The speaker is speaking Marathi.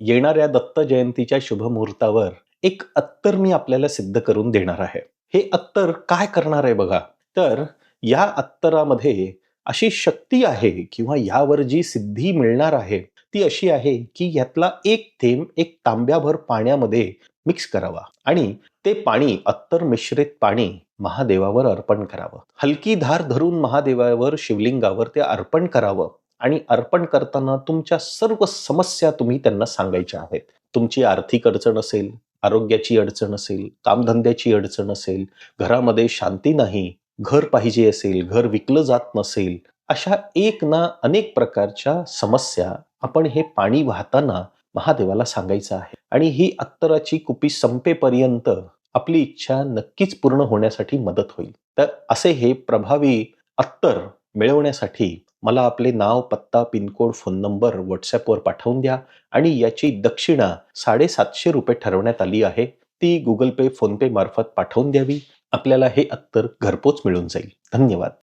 येणाऱ्या दत्त जयंतीच्या शुभ मुहूर्तावर एक अत्तर मी आपल्याला सिद्ध करून देणार आहे. हे अत्तर काय करणार आहे बघा. तर या अत्तरामध्ये अशी शक्ती आहे किंवा यावर जी सिद्धी मिळणार आहे ती अशी आहे की यातला एक थेंब एक तांब्याभर पाण्यामध्ये मिक्स करावा आणि ते पाणी अत्तर मिश्रित पाणी महादेवावर अर्पण करावं. हलकी धार धरून महादेवावर शिवलिंगावर ते अर्पण करावं. आणि अर्पण करताना तुमच्या सर्व समस्या तुम्ही त्यांना सांगायच्या आहेत. तुमची आर्थिक अडचण असेल आरोग्याची अडचण असेल कामधंद्याची अडचण असेल घरामध्ये शांती नाही घर पाहिजे असेल घर विकलं जात नसेल अशा एक ना अनेक प्रकारच्या समस्या आपण हे पाणी वाहताना महादेवाला सांगायचं आहे. आणि ही अत्तराची कुपी संपेपर्यंत आपली इच्छा नक्कीच पूर्ण होण्यासाठी मदत होईल. तर असे हे प्रभावी अत्तर मिळवण्यासाठी मला आपले नाव पत्ता पिनकोड फोन नंबर व्हॉट्सॲपवर पाठवून द्या आणि याची दक्षिणा साडेसातशे रुपये ठरवण्यात आली आहे. ती गुगल पे फोनपे मार्फत पाठवून द्यावी. आपल्याला हे अत्तर घरपोच मिळून जाईल. धन्यवाद.